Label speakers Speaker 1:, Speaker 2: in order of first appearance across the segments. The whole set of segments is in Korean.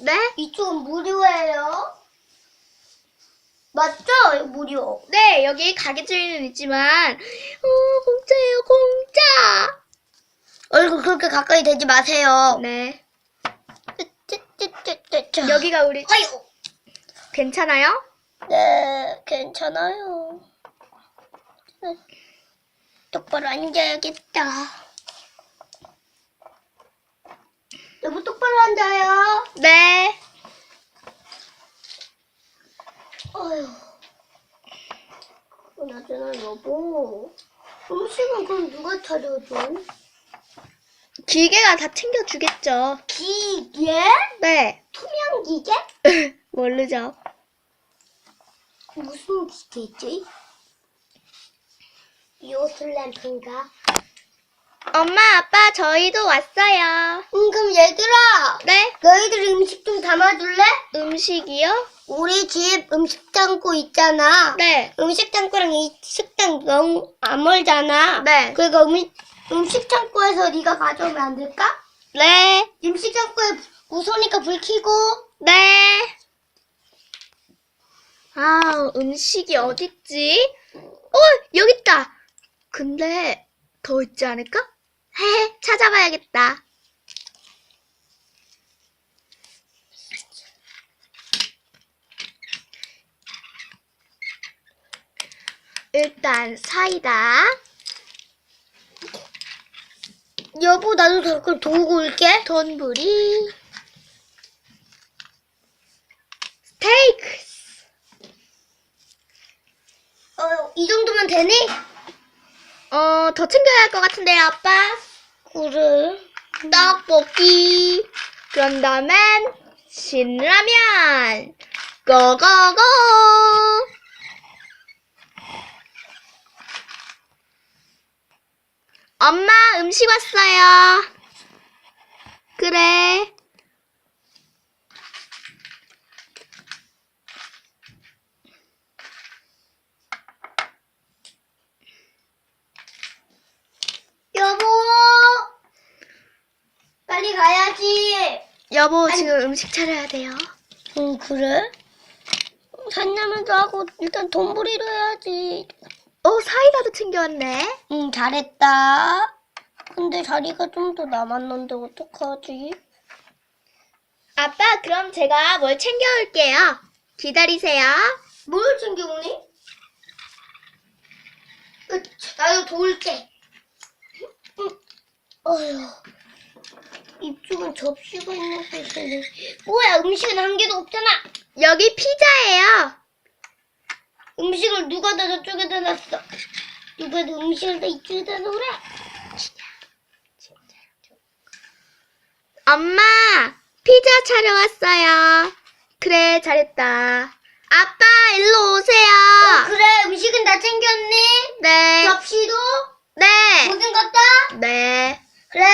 Speaker 1: 네?
Speaker 2: 이쪽은 무료예요. 맞죠? 무료.
Speaker 1: 네, 여기 가게 주인은 있지만, 어, 공짜예요, 공짜!
Speaker 2: 얼굴 그렇게 가까이 대지 마세요.
Speaker 1: 네.
Speaker 2: 쯔쯔쯔쯔쯔.
Speaker 1: 여기가 우리,
Speaker 2: 아유.
Speaker 1: 괜찮아요?
Speaker 2: 네, 괜찮아요. 네. 똑바로 앉아야겠다. 여보 똑바로 앉아요.
Speaker 1: 네.
Speaker 2: 어휴. 그나저나 여보. 음식은 그럼 누가 차려줘?
Speaker 1: 기계가 다 챙겨주겠죠.
Speaker 2: 기계?
Speaker 1: 네.
Speaker 2: 투명 기계?
Speaker 1: 모르죠.
Speaker 2: 무슨 기계지? 요술 램프인가?
Speaker 1: 엄마, 아빠, 저희도 왔어요.
Speaker 2: 응, 그럼 얘들아.
Speaker 1: 네?
Speaker 2: 너희들 음식 좀 담아줄래?
Speaker 1: 음식이요?
Speaker 2: 우리 집 음식 창고 있잖아.
Speaker 1: 네.
Speaker 2: 음식 창고랑 이 식당 너무 안 멀잖아.
Speaker 1: 네.
Speaker 2: 그러니까 음, 음식 창고에서 네가 가져오면 안 될까?
Speaker 1: 네.
Speaker 2: 음식 창고에 무서우니까 불 켜고.
Speaker 1: 네. 아, 음식이 어딨지? 어, 여기 있다. 근데 더 있지 않을까? 헤헤, 찾아봐야겠다. 일단 사이다.
Speaker 2: 여보, 나도 잠깐 도우고 올게.
Speaker 1: 돈부리. 스테이크.
Speaker 2: 어, 이 정도면 되니?
Speaker 1: 어, 더 챙겨야 할 것 같은데요, 아빠.
Speaker 2: 그래.
Speaker 1: 떡볶이. 그런 다음엔 신라면. 고고고. 엄마, 음식 왔어요. 그래.
Speaker 2: 여보! 빨리
Speaker 1: 여보, 지금 음식 차려야 돼요.
Speaker 2: 응, 그래? 산라면도 하고 일단 돈벌이로 해야지.
Speaker 1: 어, 사이다도 챙겨왔네.
Speaker 2: 응, 잘했다. 근데 자리가 좀 더 남았는데 어떡하지?
Speaker 1: 아빠, 그럼 제가 뭘 챙겨올게요. 기다리세요.
Speaker 2: 뭘 챙겨오니? 으, 나도 도울게. 응. 어휴, 이쪽은 접시가 있는 곳이네. 뭐야, 음식은 한 개도 없잖아.
Speaker 1: 여기 피자예요.
Speaker 2: 음식을 누가 다 저쪽에다 놨어? 누가 다 음식을 다 이쪽에다 놓으래?
Speaker 1: 엄마, 피자 차려 왔어요. 그래, 잘했다. 아빠, 일로 오세요.
Speaker 2: 어, 그래, 음식은 다 챙겼니?
Speaker 1: 네,
Speaker 2: 접시도?
Speaker 1: 네,
Speaker 2: 모든 것 다?
Speaker 1: 네.
Speaker 2: 그래.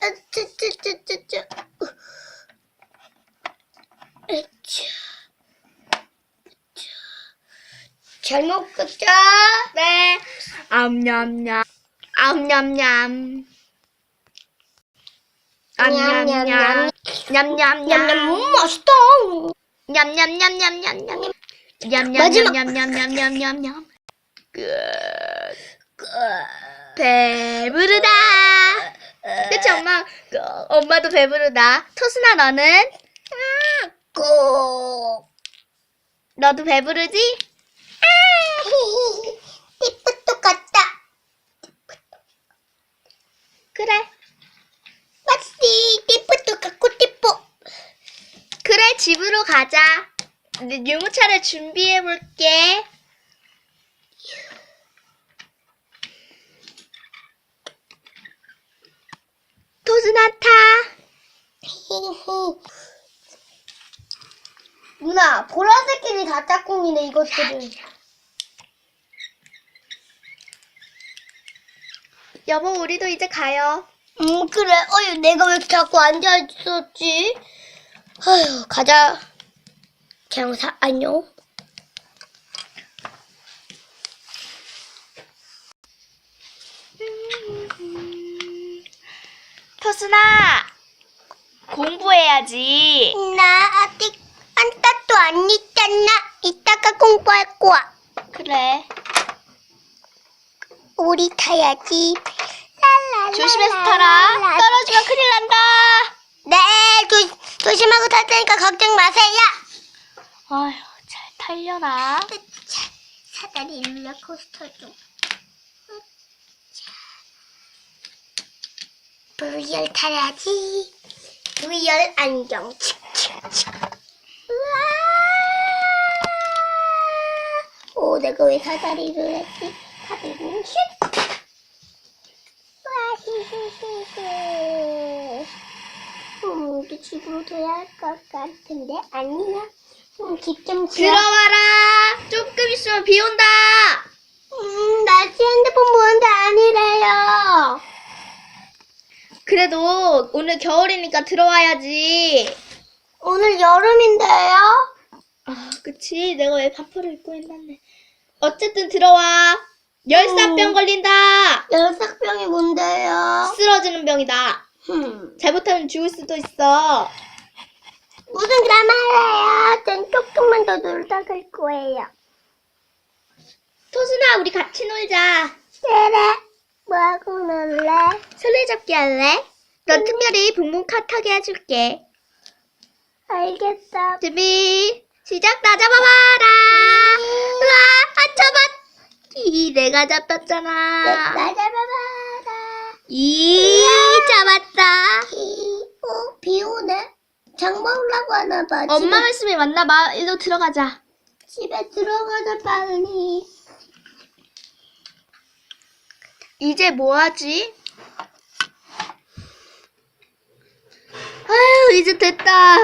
Speaker 2: 아. 잘 먹겠다.
Speaker 1: 네. 암냠냠. 암냠냠. 암냠냠. 냠냠 냠.
Speaker 2: 냠냠, 음, 맛있다.
Speaker 1: 냠냠냠냠냠냠. 냠냠냠냠냠냠냠냠. 끝. 배부르다. 엄마? 그, 엄마도 배부르다. 토스나 너는?
Speaker 2: 꼭.
Speaker 1: 너도 배부르지?
Speaker 2: 띠뿌 똑같다.
Speaker 1: 그래.
Speaker 2: 맞지? 띠뿌 똑같고 띠뿌.
Speaker 1: 그래 집으로 가자. 이제 유모차를 준비해 볼게. 토스나타.
Speaker 2: 누나, 보라색끼리 다 짝꿍이네, 이것들은.
Speaker 1: 여보 우리도 이제 가요.
Speaker 2: 음, 그래. 어휴, 내가 왜 자꾸 앉아있었지? 아휴, 가자. 장사, 안녕.
Speaker 1: 토스나. 공부해야지.
Speaker 2: 나 아직 한타도 안 있잖아. 이따가 공부할 거야.
Speaker 1: 그래.
Speaker 2: 우리 타야지. 랄랄랄라,
Speaker 1: 조심해서 타라. 떨어지면 큰일 난다.
Speaker 2: 네, 조, 조심하고 탈 테니까 걱정 마세요.
Speaker 1: 아휴, 잘 탈려나?
Speaker 2: 자, 사다리 롤러코스터 좀. VR 타야지. VR 안경. 칙칙칙. 우와. 오, 내가 왜 사다리를 했지? 사다리는 슛. 우와, 히히히히. 음, 우리 집으로 돌아야 할것 같은데 아니야. 음, 집좀 지어.
Speaker 1: 들어와라. 조금 있으면 비 온다.
Speaker 2: 음, 날씨 핸드폰 보는데 아니래요.
Speaker 1: 그래도 오늘 겨울이니까 들어와야지.
Speaker 2: 오늘 여름인데요?
Speaker 1: 아, 그치. 내가 왜 반팔을 입고 있는데. 어쨌든 들어와. 열사병
Speaker 2: 음.
Speaker 1: 걸린다.
Speaker 2: 열삭병이 뭔데요?
Speaker 1: 쓰러지는 병이다.
Speaker 2: 흠.
Speaker 1: 잘못하면 죽을 수도 있어.
Speaker 2: 무슨 드라마예요? 전 조금만 더 놀다 갈 거예요.
Speaker 1: 토순아, 우리 같이 놀자.
Speaker 2: 그래. 뭐하고 놀래?
Speaker 1: 술래잡기 할래? 넌 특별히 붕붕 카 타게 해줄게.
Speaker 2: 알겠어.
Speaker 1: 준비, 시작, 나 잡아봐라. 우와, 아, 잡았. 이, 내가 잡혔잖아.
Speaker 2: 나 잡아봐라.
Speaker 1: 이, 잡았다.
Speaker 2: 이, 어, 비 오네? 장마 오려고 하나 봐.
Speaker 1: 엄마 말씀에 맞나 봐. 일로 들어가자.
Speaker 2: 집에, 집에 들어가자, 빨리.
Speaker 1: 이제 뭐하지? 아유, 이제 됐다.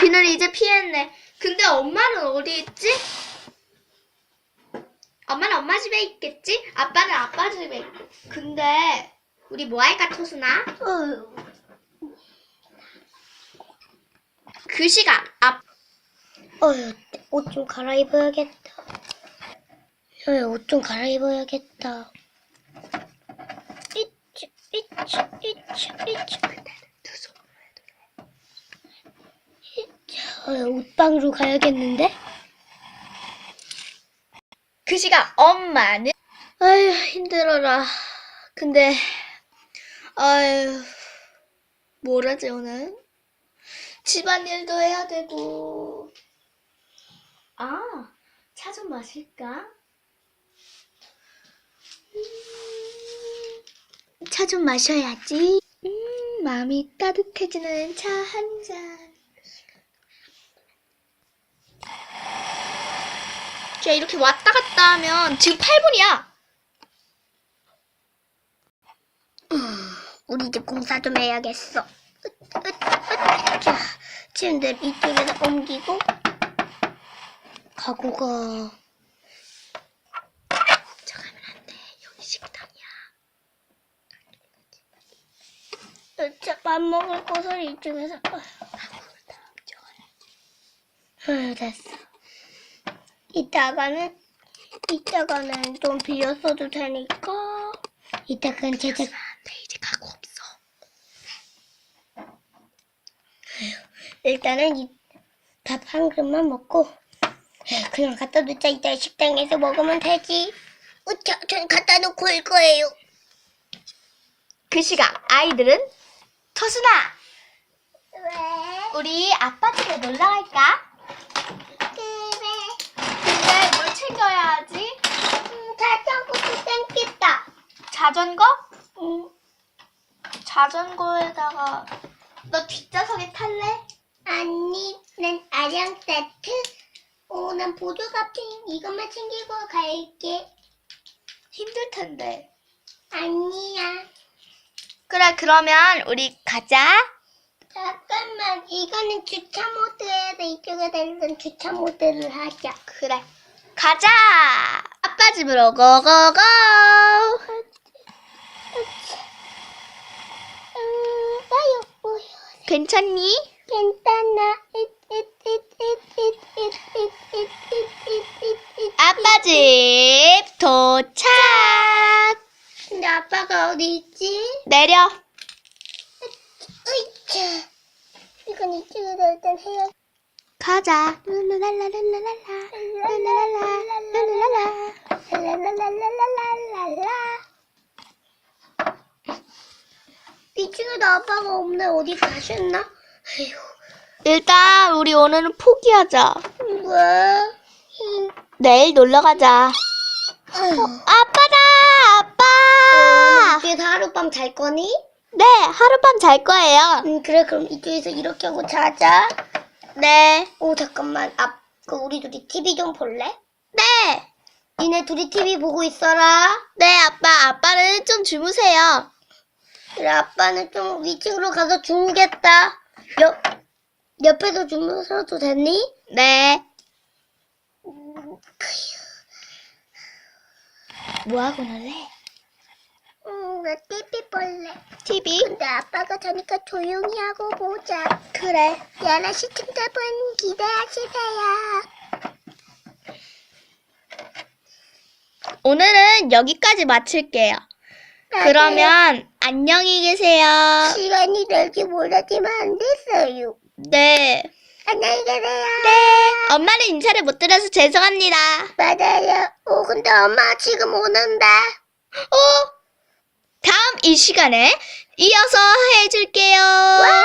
Speaker 1: 비는 이제 피했네. 근데 엄마는 어디 있지? 엄마는 엄마 집에 있겠지? 아빠는 아빠 집에. 근데 우리 뭐 할까, 토순아? 그 시각 앞
Speaker 2: 어휴, 옷 좀 갈아입어야겠다. 어휴, 옷 좀 갈아입어야겠다. 이치, 이치, 이치.
Speaker 1: 두 손으로 해도
Speaker 2: 이치. 어휴, 옷방으로 가야겠는데?
Speaker 1: 그 시각 엄마는 아유 힘들어라. 근데 아유 뭐라지 오늘? 집안일도 해야 되고 아 차 좀 마실까? 차 좀 마셔야지. 음, 마음이 따뜻해지는 차 한 잔. 자, 이렇게 왔다 갔다 하면 지금 8분이야.
Speaker 2: 우리 집 공사 좀 해야겠어. 으, 으, 으, 자, 침대 이쪽에다 옮기고 가구가
Speaker 1: 훔쳐가면 안 돼. 여기 식당이야.
Speaker 2: 진짜 밥 먹을 곳을 이쪽에서 어휴, 어휴, 됐어. 이따가는 이따가는 좀 써도 되니까 이따가는 제작
Speaker 1: 안 돼. 이제 가구 없어.
Speaker 2: 일단은 밥 한 그릇만 먹고 에휴, 그냥 갖다 놓자 이따 식당에서 먹으면 되지. 우차, 전 갖다 놓고 올 거예요.
Speaker 1: 그 시각 아이들은 토순아,
Speaker 2: 왜?
Speaker 1: 우리 아빠 집에 놀러 갈까?
Speaker 2: 그래.
Speaker 1: 근데 뭘 챙겨야지?
Speaker 2: 음, 자전거도 땡겼다.
Speaker 1: 자전거?
Speaker 2: 응.
Speaker 1: 자전거에다가 너 뒷좌석에 탈래?
Speaker 2: 아니, 난 아령 세트. 어, 난 보조사핑 이것만 챙기고 갈게.
Speaker 1: 힘들 텐데.
Speaker 2: 아니야.
Speaker 1: 그래, 그러면 우리 가자.
Speaker 2: 잠깐만, 이거는 주차 모드에 돼. 이쪽에 달린 주차 모드를 하자.
Speaker 1: 그래. 가자! 아빠 집으로 고고고! 괜찮니?
Speaker 2: 괜찮아.
Speaker 1: 아빠 집 도착!
Speaker 2: 아빠가 어디 있지?
Speaker 1: 내려.
Speaker 2: 으이차. 이건 이쪽에다 일단 해야
Speaker 1: 가자. 룰루랄라룰루랄라. 룰루랄라. 룰루랄라.
Speaker 2: 랄랄랄랄랄랄랄라. 이쪽에도 아빠가 없네. 어디 가셨나? 아휴,
Speaker 1: 일단 우리 오늘은 포기하자.
Speaker 2: 뭐? 힝.
Speaker 1: 내일 놀러 가자.
Speaker 2: 아휴.
Speaker 1: 아
Speaker 2: 하룻밤 잘 거니?
Speaker 1: 네, 하룻밤 잘 거예요.
Speaker 2: 응, 그래. 그럼 이쪽에서 이렇게 하고 자자.
Speaker 1: 네.
Speaker 2: 오, 잠깐만. 아, 그 우리 둘이 TV 좀 볼래?
Speaker 1: 네.
Speaker 2: 니네 둘이 TV 보고 있어라.
Speaker 1: 네, 아빠. 아빠는 좀 주무세요.
Speaker 2: 그래, 아빠는 좀 위층으로 가서 주무겠다. 옆, 옆에서 주무셔도 되니?
Speaker 1: 네. 뭐 하고 놀래?
Speaker 2: 응, 나 TV 볼래.
Speaker 1: TV?
Speaker 2: 근데 아빠가 자니까 조용히 하고 보자.
Speaker 1: 그래.
Speaker 2: 야나 시청자분 기대하시세요.
Speaker 1: 오늘은 여기까지 마칠게요. 그러면 안녕히 계세요.
Speaker 2: 시간이 될지 몰랐지만 안 됐어요.
Speaker 1: 네.
Speaker 2: 안녕히 계세요.
Speaker 1: 네. 엄마는 인사를 못 드려서 죄송합니다.
Speaker 2: 맞아요. 오, 근데 엄마 지금 오는데.
Speaker 1: 어? 다음 이 시간에 이어서 해줄게요.
Speaker 2: 와!